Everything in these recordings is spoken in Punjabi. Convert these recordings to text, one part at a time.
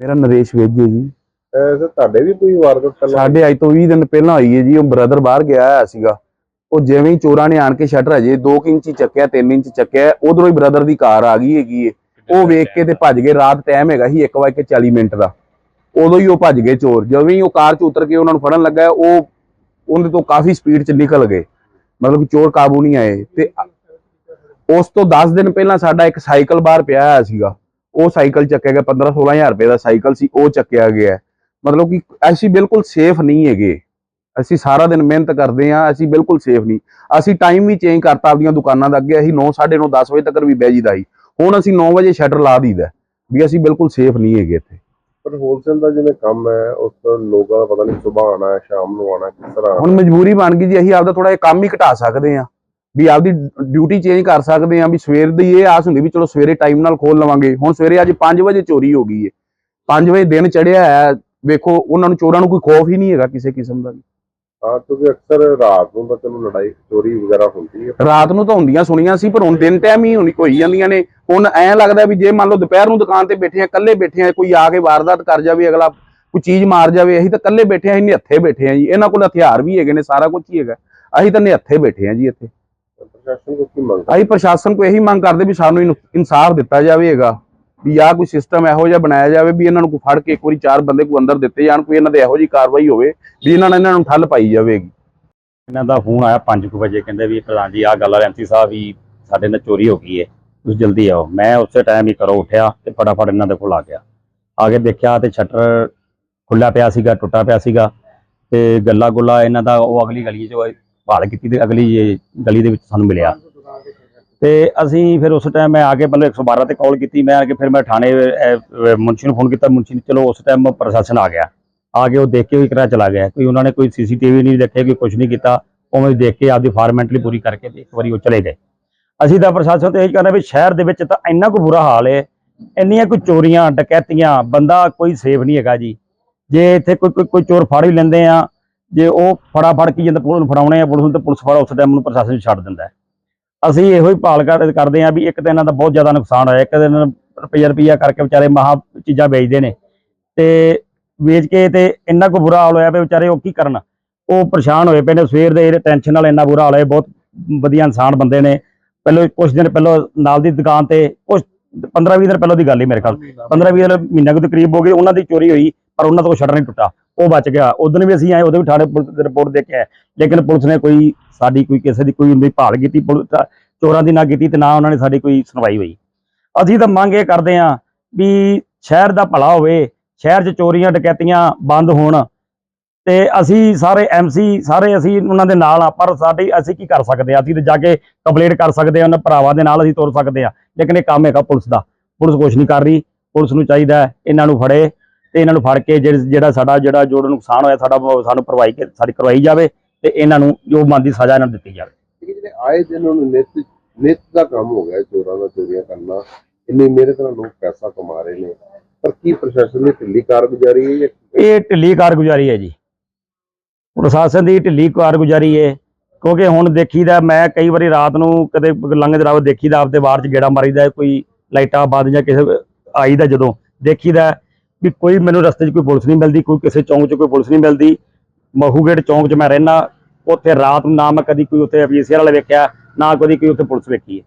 ਮੇਰਾ ਨਰੇਸ਼ ਵੇਜ ਹੈ ਤੁਹਾਡੇ ਵੀ ਕੋਈ ਵਾਰਦਾਤ ਪਹਿਲਾਂ ਸਾਡੇ ਅੱਜ ਤੋਂ 20 ਦਿਨ ਪਹਿਲਾਂ ਹੋਈ ਹੈ ਜੀ ਉਹ ਬ੍ਰਦਰ ਬਾਹਰ ਗਿਆ ਹੋਇਆ ਸੀਗਾ। ਉਹ ਜਿਵੇਂ ਹੀ ਚੋਰਾਂ ਨੇ ਆਣ ਕੇ ਸ਼ਟਰ ਅਜੇ 2 ਇੰਚ ਚੱਕਿਆ 3 ਇੰਚ ਚੱਕਿਆ ਉਧਰੋਂ ਹੀ ਬ੍ਰਦਰ ਦੀ ਕਾਰ ਆ ਗਈ ਹੈਗੀ ਏ। ਉਹ ਵੇਖ ਕੇ ਤੇ ਭੱਜ ਗਏ ਰਾਤ ਟਾਈਮ ਹੈਗਾ ਸੀ 1:40 ਮਿੰਟ ਦਾ। ਉਦੋਂ ਹੀ ਉਹ ਭੱਜ ਗਏ ਚੋਰ। ਜਿਵੇਂ ਹੀ ਉਹ ਕਾਰ 'ਚ ਉਤਰ ਕੇ ਉਹਨਾਂ ਨੂੰ ਫੜਨ ਲੱਗਾ ਉਹ ਉਹਦੇ ਤੋਂ ਕਾਫੀ ਸਪੀਡ 'ਚ ਨਿਕਲ ਗਏ। ਮਤਲਬ ਕਿ ਚੋਰ ਕਾਬੂ ਨਹੀਂ ਆਏ। ਤੇ ਉਸ ਤੋਂ 10 ਦਿਨ ਪਹਿਲਾਂ ਸਾਡਾ ਇੱਕ ਸਾਈਕਲ ਬਾਹਰ ਪਿਆ ਹੋਇਆ ਸੀਗਾ। ਉਹ ਸਾਈਕਲ ਚੱਕਿਆ ਗਿਆ 15 16000 ਰੁਪਏ ਦਾ ਸਾਈਕਲ ਸੀ ਉਹ ਚੱਕਿਆ ਗਿਆ। ਮਤਲਬ ਕਿ ਅਸੀਂ ਬਿਲਕੁਲ ਸੇਫ ਨਹੀਂ ਹੈਗੇ। ਅਸੀਂ ਸਾਰਾ ਦਿਨ ਮਿਹਨਤ ਕਰਦੇ ਹਾਂ ਅਸੀਂ ਬਿਲਕੁਲ ਸੇਫ ਨਹੀਂ। ਅਸੀਂ ਟਾਈਮ ਵੀ ਚੇਂਜ ਕਰਤਾ ਆਪਦੀਆਂ ਦੁਕਾਨਾਂ ਦਾ ਅੱਗੇ ਅਸੀਂ 9 9:30 10 ਵਜੇ ਤੱਕ ਵੀ ਬਹਿ ਜੀਦਾ ਸੀ। ਹੁਣ ਅਸੀਂ 9 ਵਜੇ ਸ਼ਟਰ ਲਾ ਦਈਦਾ ਵੀ ਅਸੀਂ ਬਿਲਕੁਲ ਸੇਫ ਨਹੀਂ ਹੈਗੇ ਇੱਥੇ। ਪਰ ਹੋਲਸੇਲ ਦਾ ਜਿਵੇਂ ਕੰਮ ਹੈ ਉਸ ਲੋਕਾਂ ਦਾ ਪਤਾ ਨਹੀਂ ਸਵੇਰ ਆਣਾ ਹੈ ਸ਼ਾਮ ਨੂੰ ਆਣਾ ਕਿਸ ਤਰ੍ਹਾਂ ਹੁਣ ਮਜਬੂਰੀ ਬਣ ਗਈ ਜੀ ਅਸੀਂ ਆਪਦਾ ਥੋੜਾ ਜਿਹਾ ਕੰਮ ਹੀ ਘਟਾ ਸਕਦੇ ਹਾਂ। ਵੀ ਆਪਦੀ ਡਿਊਟੀ ਚੇਂਜ ਕਰ ਸਕਦੇ ਹਾਂ ਵੀ ਸਵੇਰ ਦੀ ਇਹ ਆਸ ਹੁੰਦੀ ਵੀ ਚਲੋ ਸਵੇਰੇ ਟਾਈਮ ਨਾਲ ਖੋਲ ਲਵਾਂਗੇ। ਹੁਣ ਸਵੇਰੇ ਅੱਜ 5 ਵਜੇ ਚੋਰੀ ਹੋ ਗਈ ਹੈ। 5 ਵਜੇ ਦਿਨ ਚੜਿਆ ਹੈ ਵੇਖੋ ਉਹਨਾਂ ਨੂੰ ਚੋਰਾਂ ਨੂੰ ਕੋਈ ਖੌਫ ਹੀ ਨਹੀਂ ਹੈਗਾ ਕਿਸੇ ਕਿਸਮ ਦਾ ਵੀ। ਹਾਂ ਕਿਉਂਕਿ ਅਕਸਰ ਰਾਤ ਨੂੰ ਤਾਂ ਚਲੋ ਲੜਾਈ ਚੋਰੀ ਵਗੈਰਾ ਹੁੰਦੀ ਹੈ। ਰਾਤ ਨੂੰ ਤਾਂ ਹੁੰਦੀਆਂ ਸੁਣੀਆਂ ਸੀ ਪਰ ਹੁਣ ਦਿਨ ਟਾਈਮ ਹੀ ਹੋਣੀ ਹੋਈ ਜਾਂਦੀਆਂ ਨੇ। ਹੁਣ ਐਂ ਲੱਗਦਾ ਵੀ ਜੇ ਮੰਨ ਲਓ ਦੁਪਹਿਰ ਨੂੰ ਦੁਕਾਨ ਤੇ ਬੈਠੇ ਆ ਇਕੱਲੇ ਬੈਠੇ ਆ ਕੋਈ ਆ ਕੇ ਵਾਰਦਾਤ ਕਰ ਜਾਵੇ ਅਗਲਾ ਕੋਈ ਚੀਜ਼ ਮਾਰ ਜਾਵੇ ਅਸੀਂ ਤਾਂ ਇਕੱਲੇ ਬੈਠੇ ਆ ਅਸੀਂ ਨਿਹੱਥੇ ਬੈਠੇ ਆ ਜੀ। ਇਹਨਾਂ ਕੋਲ ਹਥਿਆਰ ਵੀ ਹੈਗੇ ਨੇ ਸਾਰਾ ਕੁਝ ਹੀ ਹੈਗਾ। ਅਸੀਂ ਤਾਂ ਨਿਹੱਥੇ ਬੈਠੇ ਆ ਜੀ ਇੱਥੇ। ਪ੍ਰਸ਼ਾਸਨ ਕੋ ਕੀ ਮੰਗ ਅਸੀਂ ਪ੍ਰਸ਼ਾਸਨ ਕੋ ਇਹੀ ਮੰਗ ਕਰਦੇ ਵੀ ਸਾਨੂੰ ਇਨ- ਇਨਸਾਫ ਦਿੱਤਾ ਜਾਵੇਗਾ। ਵੀ ਆਹ ਕੋਈ ਸਿਸਟਮ ਇਹੋ ਜਿਹਾ ਬਣਾਇਆ ਜਾਵੇ ਵੀ ਇਹਨਾਂ ਨੂੰ ਕੋਈ ਫੜ ਕੇ ਇੱਕ ਵਾਰੀ ਚਾਰ ਬੰਦੇ ਕੋ ਅੰਦਰ ਦਿੱਤੇ ਜਾਣ, ਕੋਈ ਇਹਨਾਂ ਦੇ ਇਹੋ ਜਿਹੀ ਕਾਰਵਾਈ ਹੋਵੇ ਵੀ ਇਹਨਾਂ ਨਾਲ ਇਹਨਾਂ ਨੂੰ ਠੱਲ ਪਾਈ ਜਾਵੇਗੀ। ਇਹਨਾਂ ਦਾ ਫੋਨ ਆਇਆ 5:00 ਵਜੇ, ਕਹਿੰਦੇ ਵੀ ਪ੍ਰਧਾਨ ਜੀ, ਆਹ ਗੱਲ ਆ ਐਮਸੀ ਸਾਹਿਬ ਵੀ ਸਾਡੇ ਨਾਲ ਚੋਰੀ ਹੋ ਗਈ ਹੈ ਤੁਸੀਂ ਜਲਦੀ ਆਓ। ਮੈਂ ਉਸੇ ਟਾਈਮ ਹੀ ਘਰੋਂ ਉੱਠਿਆ ਤੇ ਫਟਾਫਟ ਇਹਨਾਂ ਦੇ ਕੋਲ ਆ ਗਿਆ। ਆ ਕੇ ਦੇਖਿਆ ਤੇ ਸ਼ਟਰ ਖੁੱਲਾ ਪਿਆ ਸੀਗਾ, ਟੁੱਟਾ ਪਿਆ ਸੀਗਾ ਤੇ ਗੱਲਾ ਗੁੱਲਾ ਇਹਨਾਂ ਦਾ ਉਹ ਅਗਲੀ ਗਲੀ 'ਚ ਭਾਲ ਕੀਤੀ ਤੇ ਅਗਲੀ ਗਲੀ ਦੇ ਵਿੱਚ ਸਾਨੂੰ ਮਿਲਿਆ। ਤੇ ਅਸੀਂ ਫਿਰ ਉਸ ਟਾਈਮ ਮੈਂ ਆ ਕੇ ਪਹਿਲਾਂ 112 ਤੇ ਕਾਲ ਕੀਤੀ, ਮੈਂ ਆ ਕੇ ਫਿਰ ਮੈਂ ਥਾਣੇ ਮੁਨਸ਼ੀ ਨੂੰ ਫੋਨ ਕੀਤਾ, ਮੁਨਸ਼ੀ ਨੇ ਚਲੋ ਉਸ ਟਾਈਮ ਪ੍ਰਸ਼ਾਸਨ ਆ ਗਿਆ। ਆ ਕੇ ਉਹ ਦੇਖ ਕੇ ਵੀ ਕਰਾ ਚਲਾ ਗਿਆ। ਕੋਈ ਉਹਨਾਂ ਨੇ ਕੋਈ ਸੀਸੀਟੀਵੀ ਨਹੀਂ ਦੇਖਿਆ ਕੋਈ ਕੁਝ ਨਹੀਂ ਕੀਤਾ, ਉਵੇਂ ਦੇਖ ਕੇ ਆਪਦੀ ਫਾਰਮੈਂਟਲੀ ਪੂਰੀ ਕਰਕੇ ਇੱਕ ਵਾਰੀ ਉਹ ਚਲੇ ਗਏ। ਅਸੀਂ ਤਾਂ ਪ੍ਰਸ਼ਾਸਨ ਤੋਂ ਇਹ ਕਹਿੰਦੇ ਵੀ ਸ਼ਹਿਰ ਦੇ ਵਿੱਚ ਤਾਂ ਇੰਨਾ ਕੁ ਬੁਰਾ ਹਾਲ ਹੈ, ਇੰਨੀਆਂ ਕੋਈ ਚੋਰੀਆਂ, ਡਕੈਤੀਆਂ, ਬੰਦਾ ਕੋਈ ਸੇਫ ਨਹੀਂ ਹੈਗਾ ਜੀ। ਜੇ ਇੱਥੇ ਕੋਈ ਕੋਈ ਕੋਈ ਚੋਰ ਫੜ ਵੀ ਲੈਂਦੇ ਆ, ਜੇ ਉਹ ਫੜਾ ਫੜ ਕੇ ਜਦੋਂ, ਪੁਲਿਸ ਨੂੰ ਫੜਾਉਣੇ ਆ, ਪੁਲਿਸ ਨੂੰ ਤਾਂ ਪੁਲਿਸ ਫੜਾ ਉਸ ਟਾਈਮ ਨੂੰ ਪ੍ਰਸ਼ਾਸਨ ਛੱਡ ਦਿੰਦਾ ਅਸੀਂ ਇਹੋ ਹੀ ਭਾਲ ਕਰਦੇ ਆ ਵੀ ਇੱਕ ਤਾਂ ਇਹਨਾਂ ਦਾ ਬਹੁਤ ਜ਼ਿਆਦਾ ਨੁਕਸਾਨ ਹੋਇਆ, ਇੱਕ ਤਾਂ ਇਹਨਾਂ ਰੁਪਈਆ ਰੁਪਈਆ ਕਰਕੇ ਵਿਚਾਰੇ ਮਹਾ ਚੀਜ਼ਾਂ ਵੇਚਦੇ ਨੇ। ਤੇ ਵੇਚ ਕੇ ਤੇ ਇੰਨਾ ਕੁ ਬੁਰਾ ਹਾਲ ਹੋਇਆ ਵੀ ਵਿਚਾਰੇ ਉਹ ਕੀ ਕਰਨ? ਉਹ ਪਰੇਸ਼ਾਨ ਹੋਏ ਪਏ ਨੇ, ਸਵੇਰ ਦੇ ਇਹਦੇ ਟੈਨਸ਼ਨ ਨਾਲ ਇੰਨਾ ਬੁਰਾ ਹਾਲ ਹੋਇਆ, ਬਹੁਤ ਵਧੀਆ ਇਨਸਾਨ ਬੰਦੇ ਨੇ। ਪਹਿਲਾਂ ਕੁਝ ਦਿਨ ਪਹਿਲਾਂ ਨਾਲ ਦੀ ਦੁਕਾਨ ਤੇ ਕੁਝ 15 20 ਦਿਨ ਪਹਿਲਾਂ ਦੀ ਗੱਲ ਹੀ ਮੇਰੇ ਖਿਆਲ। 15 20 ਦਿਨ ਮਹੀਨਾ ਕੁ ਦੇ ਕਰੀਬ ਹੋ ਗਏ ਉਹਨਾਂ ਦੀ ਚੋਰੀ ਹੋਈ, ਪਰ ਉਹਨਾਂ ਤੋਂ ਛੱਡ ਨਹੀਂ ਟੁੱਟਾ। ਉਹ ਬਚ ਗਿਆ। ਉਦੋਂ ਵੀ ਅਸੀਂ ਆਏ ਉਦੋਂ ਵੀ ਥਾਣੇ ਪੁਲਿਸ ਦੀ ਰਿਪੋਰਟ ਦੇ ਕੇ ਆਏ। ਲੇਕਿਨ ਪੁਲਿਸ ਨੇ ਕੋਈ ਸਾਡੀ ਕੋਈ ਕਿਸੇ ਦੀ ਕੋਈ ਉਹਦੀ ਭਾਲ ਕੀਤੀ, ਪੁਲਿਸ ਚੋਰਾਂ ਦੀ ਨਾ ਕੀਤੀ ਤੇ ਨਾ ਉਹਨਾਂ ਨੇ ਸਾਡੀ ਕੋਈ ਸੁਣਵਾਈ ਹੋਈ। ਅਸੀਂ ਤਾਂ ਮੰਗ ਇਹ ਕਰਦੇ ਹਾਂ ਵੀ ਸ਼ਹਿਰ ਦਾ ਭਲਾ ਹੋਵੇ, ਸ਼ਹਿਰ 'ਚ ਚੋਰੀਆਂ, ਡਕੈਤੀਆਂ ਬੰਦ ਹੋਣ ਤੇ ਅਸੀਂ ਸਾਰੇ ਐਮਸੀ ਸਾਰੇ ਅਸੀਂ ਉਹਨਾਂ ਦੇ ਨਾਲ ਆ ਪਰ ਸਾਡੀ ਅਸੀਂ ਕੀ ਕਰ ਸਕਦੇ ਆ ਅਸੀਂ ਤੇ ਜਾ ਕੇ ਕੰਪਲੇਂਟ ਕਰ ਸਕਦੇ ਆ ਉਹਨਾਂ ਭਰਾਵਾਂ ਦੇ ਨਾਲ ਅਸੀਂ ਤੁਰ ਸਕਦੇ ਆ ਲੇਕਿਨ ਇਹ ਕੰਮ ਹੈਗਾ ਪੁਲਿਸ ਦਾ। ਪੁਲਿਸ ਕੁਛ ਨਹੀਂ ਕਰ ਰਹੀ। ਪੁਲਿਸ ਨੂੰ ਚਾਹੀਦਾ ਇਹਨਾਂ ਨੂੰ ਫੜੇ। ਤੇ ਇਹਨਾਂ ਨੂੰ ਫੜ ਕੇ ਜਿਹੜੇ- ਸਾਡਾ ਜਿਹੜਾ ਜੋ ਨੁਕਸਾਨ ਹੋਇਆ ਸਾਡਾ ਸਾਨੂੰ ਭਰਵਾਈ ਸਾਡੀ ਕਰਵਾਈ ਜਾਵੇ ਤੇ ਇਹਨਾਂ ਨੂੰ ਜੋ ਬਣਦੀ ਸਜ਼ਾ ਇਹਨਾਂ ਨੂੰ ਦਿੱਤੀ ਜਾਵੇ। ਜਿਹੜੇ ਆਏ ਦਿਨ ਉਹਨੂੰ ਨਿਤ ਨਿਤ ਦਾ ਕੰਮ ਹੋ ਗਿਆ ਚੋਰਾਂ ਦਾ ਚੋਰੀਆਂ ਕਰਨਾ ਇੰਨੀ ਮਿਹਨਤ ਨਾਲ ਲੋਕ ਪੈਸਾ ਕਮਾ ਰਹੇ ਨੇ ਪਰ ਕੀ ਪ੍ਰਸ਼ਾਸਨ ਦੀ ਢਿੱਲੀ ਕਾਰਗੁਜ਼ਾਰੀ ਹੈ ਜਾਂ ਇਹ ਢਿੱਲੀ ਕਾਰਗੁਜ਼ਾਰੀ ਹੈ ਜੀ। ਪ੍ਰਸ਼ਾਸਨ ਦੀ ਢਿੱਲੀ ਕਾਰਗੁਜ਼ਾਰੀ ਹੈ ਕਿਉਂਕਿ ਹੁਣ ਦੇਖੀਦਾ ਮੈਂ ਕਈ ਵਾਰੀ ਰਾਤ ਨੂੰ ਕਦੇ ਲੰਘਦੇ ਰਾਹ ਦੇਖੀਦਾ ਆਪਦੇ ਬਾਹਰ ਚ ਗੇੜਾ ਮਾਰੀਦਾ ਕੋਈ ਲਾਈਟਾਂ ਬੰਦ ਜਾਂ ਕਿਸੇ ਆਈਦਾ ਜਦੋਂ ਦੇਖੀਦਾ ਵੀ ਕੋਈ ਮੈਨੂੰ ਰਸਤੇ 'ਚ ਕੋਈ ਪੁਲਿਸ ਨਹੀਂ ਮਿਲਦੀ, ਕੋਈ ਕਿਸੇ ਚੌਂਕ 'ਚ ਕੋਈ ਪੁਲਿਸ ਨਹੀਂ ਮਿਲਦੀ। ਮਹੂਗੇਟ ਚੌਂਕ 'ਚ ਮੈਂ ਰਹਿਣਾ ਉੱਥੇ ਰਾਤ ਨੂੰ ਨਾ ਮੈਂ ਕਦੀ ਕੋਈ ਉੱਥੇ ਅਫੀਸਰ ਵਾਲੇ ਵੇਖਿਆ, ਨਾ ਕਦੀ ਕੋਈ ਉੱਥੇ ਪੁਲਿਸ ਵੇਖੀ ਹੈ।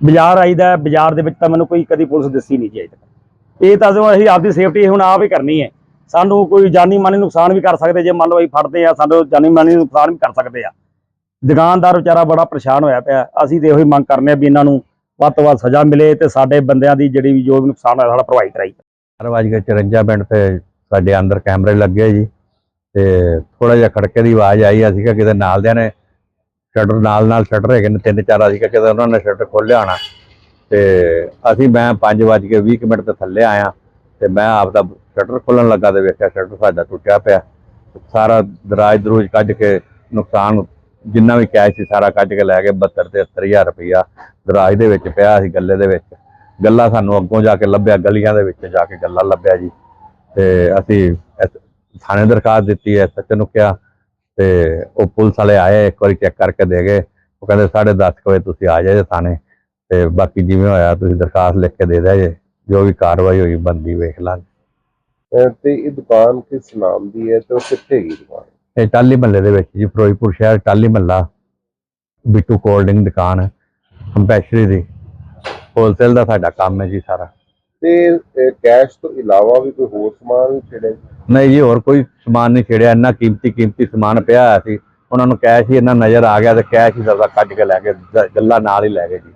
ਬਾਜ਼ਾਰ ਆਈਦਾ, ਬਾਜ਼ਾਰ ਦੇ ਵਿੱਚ ਤਾਂ ਮੈਨੂੰ ਕੋਈ ਕਦੀ ਪੁਲਿਸ ਦਿਸੀ ਨਹੀਂ ਜੀ ਅਜੇ ਤੱਕ। ਇਹ ਤਾਂ ਅਸੀਂ ਆਪਦੀ ਸੇਫਟੀ ਹੁਣ ਆਪ ਹੀ ਕਰਨੀ ਹੈ। ਸਾਨੂੰ ਕੋਈ ਜਾਨੀ ਮਾਨੀ ਨੁਕਸਾਨ ਵੀ ਕਰ ਸਕਦੇ, ਜੇ ਮੰਨ ਲਓ ਅਸੀਂ ਫੜਦੇ ਆ ਸਾਨੂੰ ਜਾਨੀ ਮਾਨੀ ਨੁਕਸਾਨ ਵੀ ਕਰ ਸਕਦੇ ਆ। ਦੁਕਾਨਦਾਰ ਵਿਚਾਰਾ ਬੜਾ ਪਰੇਸ਼ਾਨ ਹੋਇਆ ਪਿਆ। ਅਸੀਂ ਤੇ ਇਹੋ ਹੀ ਮੰਗ ਕਰਨੇ ਆ ਵੀ ਇਹਨਾਂ ਨੂੰ ਵੱਧ ਤੋਂ ਵੱਧ ਸਜ਼ਾ ਮਿਲੇ ਤੇ ਸਾਡੇ ਬੰਦਿਆਂ ਦੀ ਜਿਹੜੀ ਵੀ ਜੋ ਵੀ ਨੁਕਸਾਨ ਹੋਇਆ, ਸਾਡਾ ਭਰਵਾਈ ਕਰਾਈ ਵੱਜ ਕੇ 54 ਮਿੰਟ ਤੇ ਸਾਡੇ ਅੰਦਰ ਕੈਮਰੇ ਲੱਗੇ ਜੀ ਤੇ ਥੋੜਾ ਜਿਹਾ ਖੜਕੇ ਦੀ ਆਵਾਜ਼ ਆਈ ਅਸੀਂ ਕਿ ਕਿਤੇ ਨਾਲ ਦਿਆਂ ਨੇ ਸ਼ਟਰ ਨਾਲ ਨਾਲ ਸ਼ਟਰ ਹੈਗੇ ਨੇ, ਤਿੰਨ ਚਾਰ, ਅਸੀਂ ਕਿਹਾ ਕਿਤੇ ਉਹਨਾਂ ਨੇ ਸ਼ਟਰ ਖੋਲ੍ਹਿਆ ਹੋਣਾ। ਤੇ ਅਸੀਂ ਮੈਂ 5 ਵੱਜ ਕੇ 20 ਕੁ ਮਿੰਟ ਤੇ ਥੱਲੇ ਆਇਆ ਤੇ ਮੈਂ ਆਪ ਦਾ ਸ਼ਟਰ ਖੋਲਣ ਲੱਗਾ ਤੇ ਵੇਖਿਆ ਸ਼ਟਰ ਸਾਡਾ ਟੁੱਟਿਆ ਪਿਆ। ਸਾਰਾ ਦਰਾਜ ਦਰੂਜ ਕੱਢ ਕੇ ਨੁਕਸਾਨ ਜਿੰਨਾ ਵੀ ਕੈਸ਼ ਸੀ ਸਾਰਾ ਕੱਢ ਕੇ ਲੈ ਗਏ 72 ਤੇ 70000 ਰੁਪਇਆ ਦਰਾਜ ਦੇ ਵਿੱਚ ਪਿਆ ਸੀ, ਗੱਲੇ ਦੇ ਵਿੱਚ। ਗੱਲਾ ਸਾਨੂੰ ਅੱਗੋਂ ਜਾ ਕੇ ਲੱਭਿਆ ਗਲੀਆਂ ਦੇ ਵਿੱਚ ਜਾ ਕੇ ਗੱਲਾ ਲੱਭਿਆ ਜੀ। ਤੇ ਅਸੀਂ ਥਾਣੇ ਦਰਖਾਸਤ ਦਿੱਤੀ ਹੈ ਸੱਚ ਨੂੰ ਕਿਹਾ ਤੇ ਉਹ ਪੁਲਿਸ ਵਾਲੇ ਆਏ ਇੱਕ ਵਾਰੀ ਚੈੱਕ ਕਰਕੇ ਦੇ ਗਏ। ਉਹ ਕਹਿੰਦੇ 10:30 ਵਜੇ ਤੁਸੀਂ ਆ ਜਾਇਓ ਥਾਣੇ ਤੇ ਬਾਕੀ ਜਿਵੇਂ ਹੋਇਆ ਤੁਸੀਂ ਦਰਖਾਸਤ ਲਿਖ ਕੇ ਦੇ ਦਿਆ ਜੇ। ਜੋ ਵੀ ਕਾਰਵਾਈ ਹੋਈ ਬੰਦੀ ਵੇਖ ਲਾਂਗੇ। ਤੇ ਇਹ ਦੁਕਾਨ ਕਿਸ ਨਾਮ ਦੀ ਹੈ ਤੇ ਉਹ ਕਿੱਥੇ ਹੈਗੀ ਦੁਕਾਨ ਇਹ ਟਾਲੀ ਮਹੱਲੇ ਦੇ ਵਿੱਚ ਜੀ ਫਿਰੋਜ਼ਪੁਰ ਸ਼ਹਿਰ ਟਾਲੀ ਮਹੱਲਾ ਬਿੱਟੂ ਕੋਲਡਿੰਗ ਦੁਕਾਨ ਹੈ ਕੰਪੈਸ਼ਰੀ ਦੀ। ਹੋਲਸੇਲ ਦਾ ਸਾਡਾ ਕੰਮ ਹੈ ਜੀ ਸਾਰਾ। ਤੇ ਕੈਸ਼ ਤੋਂ ਇਲਾਵਾ ਵੀ ਕੋਈ ਹੋਰ ਸਮਾਨ ਵੀ ਛੇੜਿਆ? ਨਹੀਂ ਜੀ ਹੋਰ ਕੋਈ ਸਮਾਨ ਨਹੀਂ ਛੇੜਿਆ ਇੰਨਾ ਕੀਮਤੀ ਕੀਮਤੀ ਸਮਾਨ ਪਿਆ ਹੋਇਆ ਸੀ। ਉਹਨਾਂ ਨੂੰ ਕੈਸ਼ ਹੀ ਇੰਨਾ ਨਜ਼ਰ ਆ ਗਿਆ ਤੇ ਕੈਸ਼ ਹੀ ਦਰਦਾ ਕੱਢ ਕੇ ਲੈ ਕੇ ਗ- ਗੱਲਾਂ ਨਾਲ ਹੀ ਲੈ ਗਏ ਜੀ।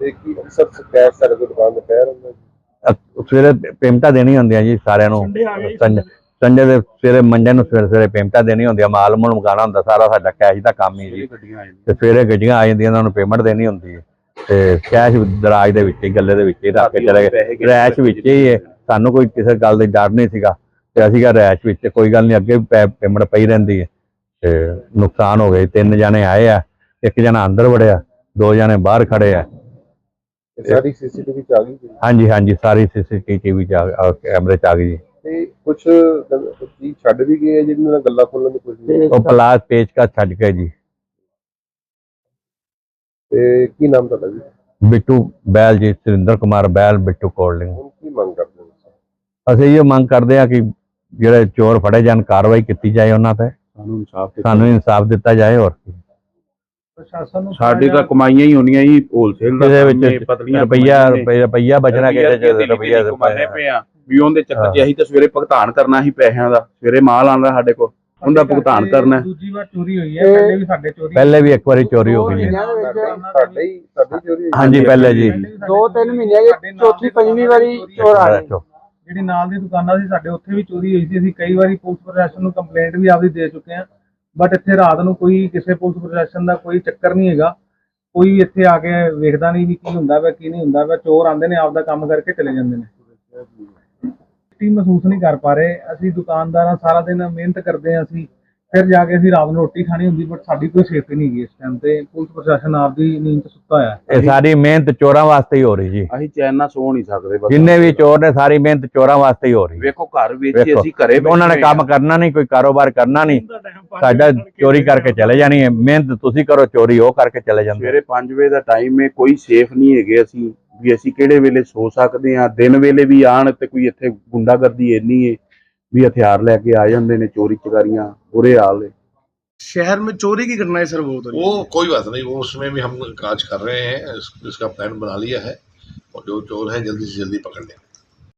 ਤੇ ਕੀ ਅਕਸਰ ਕੈਸ਼ ਸਾਡੇ ਕੋਲ ਦੁਕਾਨ ਤੇ ਪਿਆ ਰਹਿੰਦਾ ਜੀ? ਸਵੇਰੇ ਪੇਮੈਂਟਾਂ ਦੇਣੀਆਂ ਹੁੰਦੀਆਂ ਜੀ ਸਾਰਿਆਂ ਨੂੰ। ਸੰਡੇ ਦੇ ਸਵੇਰੇ ਮੰਡੇ ਨੂੰ ਸਵੇਰੇ ਸਵੇਰੇ ਪੇਮੈਂਟਾਂ ਦੇਣੀਆਂ ਹੁੰਦੀਆਂ। ਮਾਲ ਮੂਲ ਮੁਕਾਉਣਾ ਹੁੰਦਾ ਸਾਰਾ ਸਾਡਾ ਕੈਸ਼ ਦਾ ਕੰਮ ਹੀ ਜੀ। ਤੇ ਸਵੇਰੇ ਗੱਡੀਆਂ ਆ ਜਾਂਦੀਆਂ ਉਹਨਾਂ ਨੂੰ ਪੇਮੈਂਟ ਦੇਣੀ ਹੁੰਦੀ ਹੈ। ਤੇ ਕੈਸ਼ ਦਰਾਜ ਦੇ ਵਿੱਚ ਹੀ ਗੱਲੇ ਦੇ ਵਿੱਚ ਹੀ ਰੱਖ ਕੇ ਚਲੇ ਗਏ। ਰੈਸ਼ ਵਿੱਚ ਹੀ ਹੈ ਸਾਨੂੰ ਕੋਈ ਕਿਸੇ ਗੱਲ ਦੀ ਡਰ ਨਹੀਂ ਸੀਗਾ। ਤੇ ਅਸੀਂ ਕਿਹਾ ਰੈਸ਼ ਵਿੱਚ ਕੋਈ ਗੱਲ ਨਹੀਂ ਅੱਗੇ ਪੇਮੈਂਟ ਪਈ ਰਹਿੰਦੀ ਹੈ। ਤੇ ਨੁਕਸਾਨ ਹੋ ਗਏ ਤਿੰਨ ਜਣੇ ਆਏ ਆ ਇੱਕ ਜਣਾ ਅੰਦਰ ਵੜਿਆ ਦੋ ਜਣੇ ਬਾਹਰ ਖੜੇ ਆ। ਸਾਰੀ ਸੀਸੀਟੀਵੀ ਚ ਆ ਗਈ ਜੀ ਹਾਂਜੀ ਹਾਂਜੀ ਸਾਰੀ ਸੀਸੀਟੀਵੀ ਚ ਕੈਮਰੇ ਚ ਆ ਗਈ ਜੀ। ਤੇ ਕੁਝ ਚੀਜ਼ ਛੱਡ ਵੀ ਗਏ ਆ ਜਿਹਦੇ ਨਾਲ ਗੱਲਾਂ ਖੋਲਣ ਦੀ ਕੋਸ਼ਿਸ਼ ਉਹ ਪਲਾਸ ਪੇਚਕਸ ਛੱਡ ਕੇ ਜੀ। ਤੇ ਕੀ ਨਾਮ ਤੁਹਾਡਾ ਜੀ? ਬਿੱਟੂ ਬੈਲ ਜੀ ਸੁਰਿੰਦਰ ਕੁਮਾਰ ਬੈਲ ਬਿੱਟੂ ਕੋਲਡਿੰਗ ਹੁਣ ਕੀ ਮੰਗ ਕਰਦੇ ਹੋ ਤੁਸੀਂ? ਅਸੀਂ ਇਹ ਮੰਗ ਕਰਦੇ ਆ ਕਿ ਜਿਹੜੇ ਚੋਰ ਫੜੇ ਜਾਣ ਕਾਰਵਾਈ ਕੀਤੀ ਜਾਏ ਉਹਨਾਂ ਤੇ। ਸਾਨੂੰ ਇਨਸਾਫ ਸਾਨੂੰ ਇਨਸਾਫ ਦਿੱਤਾ ਜਾਏ ਹੋਰ ਕੀ। ਪ੍ਰਸ਼ਾਸਨ ਨੂੰ ਸਾਡੀ ਤਾਂ ਕਮਾਈਆਂ ਹੀ ਹੋਣੀਆਂ ਹੀ ਹੋਲਸੇਲ ਦਾ ਕੰਮ ਨੇ, ਵਿੱਚ ਪਤਲੀਆਂ ਰੁਪਈਆ ਕਮਾਈਆਂ ਨੇ। ਰੁਪਈਆ ਰੁਪਈਆ ਬਚਣਾ ਰੁਪਈਆ ਕਿਤੇ ਰੁਪਈਆ ਰੁਪਈਆ ਕਮਾਉਂਦੇ ਪਏ ਆ ਵੀ ਉਹਦੇ ਚੱਕਰ 'ਚ ਅਸੀਂ ਤਾਂ ਸਵੇਰੇ ਭੁਗਤਾਨ ਕਰਨਾ ਸੀ ਪੈਸਿਆਂ ਦਾ ਸਵੇਰੇ ਮਾਲ ਆਉਂਦਾ ਸਾਡੇ ਕੋਲ। ਉਹਦਾ ਭੁਗਤਾਨ ਕਰਨਾ। ਹੈ। ਦੂਜੀ ਵਾਰ ਚੋਰੀ ਹੋਈ ਹੈ ਪਹਿਲੇ ਵੀ ਸਾਡੇ ਚੋਰੀ ਪਹਿਲੇ ਵੀ ਇੱਕ ਵਾਰੀ ਚੋਰੀ ਹੋ ਗਈ ਜੀ ਸਾਡੇ ਹੀ ਸਾਡੀ ਚੋਰੀ ਹੋਈ। ਹਾਂਜੀ ਪਹਿਲੇ ਜੀ। ਦੋ ਤਿੰਨ ਮਹੀਨੇ ਚੌਥੀ ਪੰਜਵੀਂ ਵਾਰੀ ਚੋਰ ਆ ਗਏ। ਜਿਹੜੀ ਨਾਲ ਦੀ ਦੁਕਾਨਾਂ ਸੀ ਸਾਡੇ ਉੱਥੇ ਵੀ ਚੋਰੀ ਹੋਈ ਸੀ। ਅਸੀਂ ਕਈ ਵਾਰੀ ਪੁਲਿਸ ਪ੍ਰਸ਼ਾਸਨ ਨੂੰ ਕੰਪਲੇਂਟ ਵੀ ਆਪਦੀ ਦੇ ਚੁੱਕੇ ਹਾਂ। ਬਟ ਇੱਥੇ ਰਾਤ ਨੂੰ ਕੋਈ ਕਿਸੇ ਪੁਲਿਸ ਪ੍ਰਸ਼ਾਸਨ ਦਾ ਕੋਈ ਚੱਕਰ ਨਹੀਂ ਹੈਗਾ। ਕੋਈ ਵੀ ਇੱਥੇ ਆ ਕੇ ਵੇਖਦਾ ਨਹੀਂ ਵੀ ਕੀ ਹੁੰਦਾ ਵਾ ਕੀ ਨਹੀਂ ਹੁੰਦਾ ਵਾ। ਚੋਰ ਆਉਂਦੇ ਨੇ ਆਪਦਾ ਕੰਮ ਕਰਕੇ ਚਲੇ ਜਾਂਦੇ ਨੇ। ਸੇਫਟੀ ਮਹਿਸੂਸ ਨਹੀਂ ਕਰ ਪਾ ਰਹੇ। ਅਸੀਂ ਦੁਕਾਨਦਾਰਾਂ ਸਾਰਾ ਦਿਨ ਮਿਹਨਤ ਕਰਦੇ ਹਾਂ ਅਸੀਂ। ਫਿਰ ਜਾ ਕੇ ਅਸੀਂ ਰਾਤ ਨੂੰ ਰੋਟੀ ਖਾਣੀ ਹੁੰਦੀ ਬਟ ਸਾਡੀ ਕੋਈ ਸੇਫਟੀ ਨਹੀਂ ਹੈਗੀ ਇਸ ਟਾਈਮ ਤੇ। ਪੁਲਿਸ ਪ੍ਰਸ਼ਾਸਨ ਆਪਦੀ ਨੀਂਦ 'ਚ ਸੁੱਤਾ ਹੋਇਆ। ਹੈ ਇਹ ਸਾਰੀ ਮਿਹਨਤ ਚੋਰਾਂ ਵਾਸਤੇ ਹੀ ਹੋ ਰਹੀ ਜੀ। ਅਸੀਂ ਚੈਨ ਨਾਲ ਸੋ ਨਹੀਂ ਸਕਦੇ ਬਸ। ਜਿੰਨੇ ਵੀ ਚੋਰ ਨੇ ਸਾਰੀ ਮਿਹਨਤ ਚੋਰਾਂ ਵਾਸਤੇ ਹੀ ਹੋ ਰਹੀ। ਵੇਖੋ ਘਰ ਵਿੱਚ ਅਸੀਂ ਘਰੇ ਉਹਨਾਂ ਨੇ ਕੰਮ ਕਰਨਾ ਨਹੀਂ ਕੋਈ ਕਾਰੋਬਾਰ ਕਰਨਾ ਨਹੀਂ। ਸਾਡਾ ਚੋਰੀ ਕਰਕੇ ਚਲੇ ਜਾਣੀ ਹੈ। ਮਿਹਨਤ ਤੁਸੀਂ ਕਰੋ ਚੋਰੀ ਉਹ ਕਰਕੇ ਚਲੇ ਜਾਂਦੇ। ਸਵੇਰੇ 5 ਵਜੇ ਦਾ ਟਾਈਮ ਹੈ ਕੋਈ ਸੇਫ ਨਹੀਂ ਹੈਗੇ ਅਸੀਂ। ਵੀ ਅਸੀਂ ਕਿਹੜੇ ਵੇਲੇ ਸੋ ਸਕਦੇ ਹਾਂ ਦਿਨ ਵੇਲੇ ਵੀ ਆਣ ਤੇ ਕੋਈ ਇੱਥੇ ਗੁੰਡਾਗਰਦੀ ਇੰਨੀ ਹੈ ਵੀ ਹਥਿਆਰ ਲੈ ਕੇ ਆ ਜਾਂਦੇ ਨੇ ਚੋਰੀ ਚਕਾਰੀਆਂ ਬੁਰੇ ਹਾਲ ਹੈ शहर में चोरी की घटनाएं सर बहुत हो रही वो कोई बात नहीं वो उसमें भी हम काज कर रहे हैं इस, इसका प्लान बना लिया है और जो चोर है जल्दी से जल्दी पकड़ लेंगे